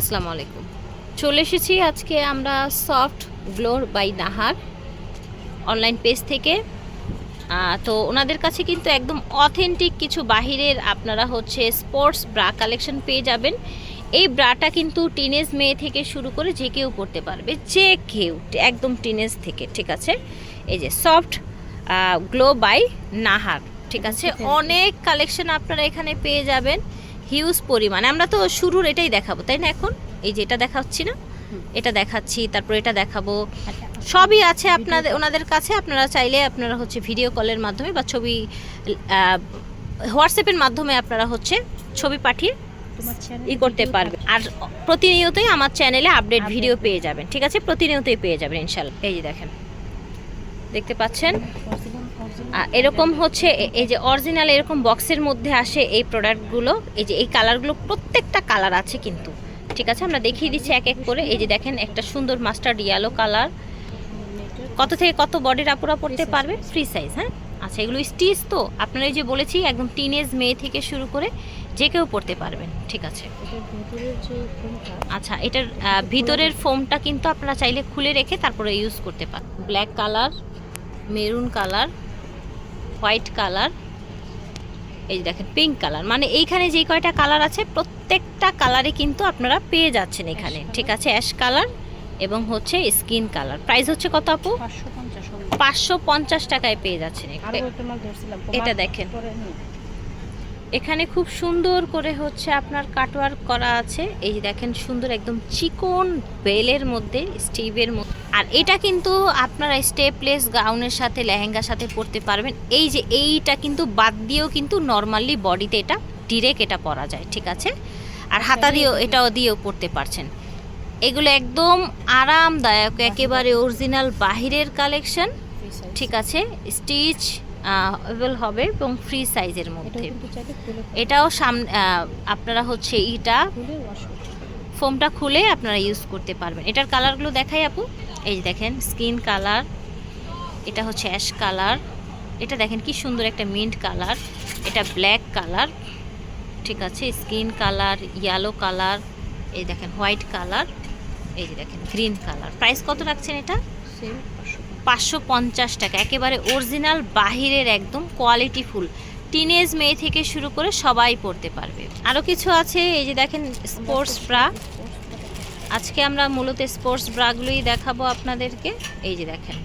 আসসালামু আলাইকুম। চলে এসেছি আজকে আমরা সফট গ্লোর বাই নাহার অনলাইন পেজ থেকে। তো ওনাদের কাছে কিন্তু একদম অথেন্টিক কিছু বাহিরের আপনারা হচ্ছে স্পোর্টস ব্রা কালেকশন পেয়ে যাবেন। এই ব্রাটা কিন্তু টিনেজ মেয়ে থেকে শুরু করে যে কেউ পড়তে পারবে যে কেউ একদম টিনেজ থেকে ঠিক আছে? এই যে সফট গ্লো বাই নাহার ঠিক আছে? অনেক কালেকশন আপনারা এখানে পেয়ে যাবেন। হিউজ পরিমাণ। আমরা তো শুরুর এটাই দেখাবো তাই না এখন? এই যে এটা দেখাচ্ছি না? এটা দেখাচ্ছি তারপর এটা দেখাবো। সবই আছে আপনাদের ওনাদের কাছে। আপনারা চাইলে আপনারা হচ্ছে ভিডিও কলের মাধ্যমে বা ছবি হোয়াটসঅ্যাপের মাধ্যমে আপনারা হচ্ছে ছবি পাঠিয়ে ই করতে পারবে আর প্রতিনিয়তই আমার চ্যানেলে আপডেট ভিডিও পেয়ে যাবেন ঠিক আছে? প্রতিনিয়তই পেয়ে যাবেন ইনশাল্লাহ। এই যে দেখেন দেখতে পাচ্ছেন? এরকম হচ্ছে এই যে অরিজিনাল এরকম বক্সের মধ্যে আসে এই প্রোডাক্টগুলো এই যে এই কালারগুলো প্রত্যেকটা কালার আছে কিন্তু। ঠিক আছে? আমরা দেখিয়ে দিচ্ছি এক এক করে। এই যে দেখেন একটা সুন্দর মাস্টার্ড ইয়েলো কালার কত থেকে কত বডির আপুরা পড়তে পারবে? ফ্রি সাইজ হ্যাঁ? আচ্ছা এগুলো স্টিচ তো আপনারা এই যে বলেছি একদম টিনেজ মেয়ে থেকে শুরু করে যে কেউ পড়তে পারবেন। ঠিক আছে? আচ্ছা এটার ভিতরের ফোমটা কিন্তু আপনারা চাইলে খুলে রেখে তারপরে ইউজ করতে পারেন black colour maroon colour white colour এই যে দেখেন পিঙ্ক কালার মানে এইখানে যে কয়টা কালার আছে প্রত্যেকটা কালারে কিন্তু আপনারা পেয়ে যাচ্ছেন এখানে। ঠিক আছে অ্যাশ কালার এবং হচ্ছে স্কিন কালার। প্রাইস হচ্ছে কত আপু? পাঁচশো পঞ্চাশ। টাকায় পেয়ে যাচ্ছেন। এটা দেখেন। এখানে খুব সুন্দর করে হচ্ছে আপনার কাটওয়ার্ক করা আছে। এই যে দেখেন সুন্দর একদম চিকন বেলের মধ্যে স্টিভের মধ্যে। আর এটা কিন্তু আপনারা স্টেপলেস গাউনের সাথে লেহেঙ্গার সাথে পরতে পারবেন। এই যে এইটা কিন্তু বাদ দিয়েও কিন্তু নর্মালি বডিতে এটা ডিরেক্ট এটা পরা যায় ঠিক আছে? আর হাতা দিয়েও এটাও দিয়েও পরতে পারছেন। এগুলো একদম আরামদায়ক একেবারে অরিজিনাল বাহিরের কালেকশন ঠিক আছে? স্টিচ অ্যাভেল হবে এবং ফ্রি সাইজের মধ্যে। এটাও সামনে আপনারা হচ্ছে ইটা ফোমটা খুলে আপনারা ইউজ করতে পারবেন। এটার কালারগুলো দেখাই আপু। এই যে দেখেন স্কিন কালার এটা হচ্ছে অ্যাশ কালার এটা দেখেন কি সুন্দর একটা মিন্ট কালার এটা ব্ল্যাক কালার ঠিক আছে স্কিন কালার ইয়েলো কালার এই দেখেন হোয়াইট কালার এই যে দেখেন গ্রিন কালার প্রাইস কত রাখছেন এটা? পাঁচশো পঞ্চাশ টাকা। একেবারে অরিজিনাল বাহিরের একদম কোয়ালিটি ফুল। টিনেজ মেয়ে থেকে শুরু করে সবাই পড়তে পারবে। আরও কিছু আছে? এই যে দেখেন স্পোর্টস ব্রা আজকে আমরা মূলত স্পোর্টস ব্রাগুলোই দেখাবো আপনাদেরকে। এই যে দেখেন,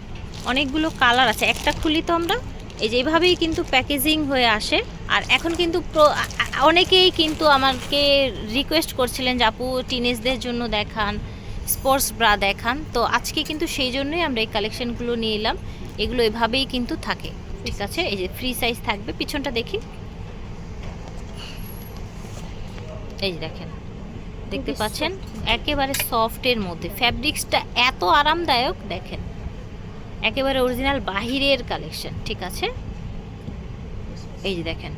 অনেকগুলো কালার আছে। একটা খুলি তো আমরা। এই যে এইভাবেই কিন্তু প্যাকেজিং হয়ে আসে। আর এখন কিন্তু অনেকেই কিন্তু আমাকে রিকোয়েস্ট করছিলেন যে আপু টিনেজদের জন্য দেখান। স্পোর্টস ব্রা দেখান। তো আজকে কিন্তু সেই জন্যই আমরা এই কালেকশনগুলো নিয়ে এলাম। এগুলো এভাবেই কিন্তু থাকে। ঠিক আছে? এই যে ফ্রি সাইজ থাকবে। পিছনটা দেখি। এই যে দেখেন। দেখতে পাচ্ছেন। একেবারে সফটের মধ্যে। ফ্যাব্রিক্সটা এত আরামদায়ক দেখেন। একেবারে অরিজিনাল বাহিরের কালেকশন। ঠিক আছে? এই যে দেখেন।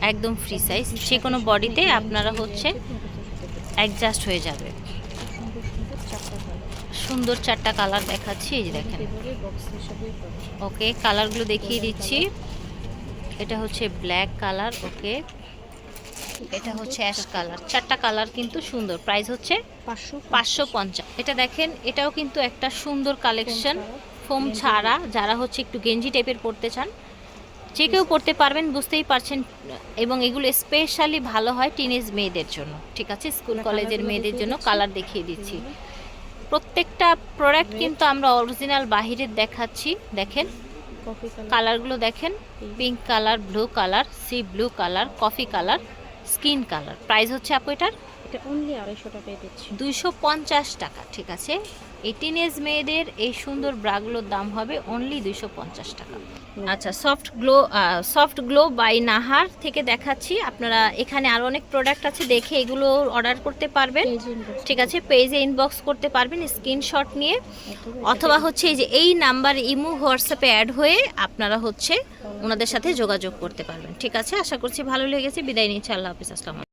একদম ফ্রি সাইজ যে কোনো বডিতে আপনারা হচ্ছে অ্যাডজাস্ট হয়ে যাবে। সুন্দর চারটা কালার দেখাচ্ছি, এই দেখেন। ওকে কালারগুলো দেখিয়ে দিচ্ছি। এটা হচ্ছে ব্ল্যাক কালার ওকে এটা হচ্ছে অ্যাশ কালার চারটা কালার কিন্তু সুন্দর। প্রাইস হচ্ছে পাঁচশো পঞ্চাশ। এটা দেখেন, এটাও কিন্তু একটা সুন্দর কালেকশন ফোম ছাড়া, যারা হচ্ছে একটু গেঞ্জি টাইপের পরতে চান যে কেউ পড়তে পারবেন বুঝতেই পারছেন এবং এগুলো স্পেশালি ভালো হয় টিনেজ মেয়েদের জন্য। ঠিক আছে? স্কুল কলেজের মেয়েদের জন্য কালার দেখিয়ে দিচ্ছি। প্রত্যেকটা প্রোডাক্ট কিন্তু আমরা অরিজিনাল বাহিরের দেখাচ্ছি দেখেন? কালারগুলো দেখেন? Pink colour blue colour sea blue colour coffee colour skin colour price হচ্ছে আপু এটার? এটা অনলি আড়াইশো টাকায় দিচ্ছি। দুইশো পঞ্চাশ টাকা ঠিক আছে? এই টিনেজ মেয়েদের এই সুন্দর ব্রাগুলোর দাম হবে অনলি দুইশো পঞ্চাশ টাকা। আচ্ছা soft glow soft glow by Nahar থেকে দেখাচ্ছি। আপনারা এখানে আরও অনেক প্রোডাক্ট আছে দেখে এগুলো অর্ডার করতে পারবেন। ঠিক আছে পেজে ইনবক্স করতে পারবেন স্ক্রিনশট নিয়ে। অথবা হচ্ছে এই যে এই নাম্বার ইমো হোয়াটসঅ্যাপে অ্যাড হয়ে আপনারা হচ্ছে ওনাদের সাথে যোগাযোগ করতে পারবেন। ঠিক আছে আশা করছি ভালো লেগেছে। বিদায় নিচ্ছি আল্লাহ হাফিজ আসসালাম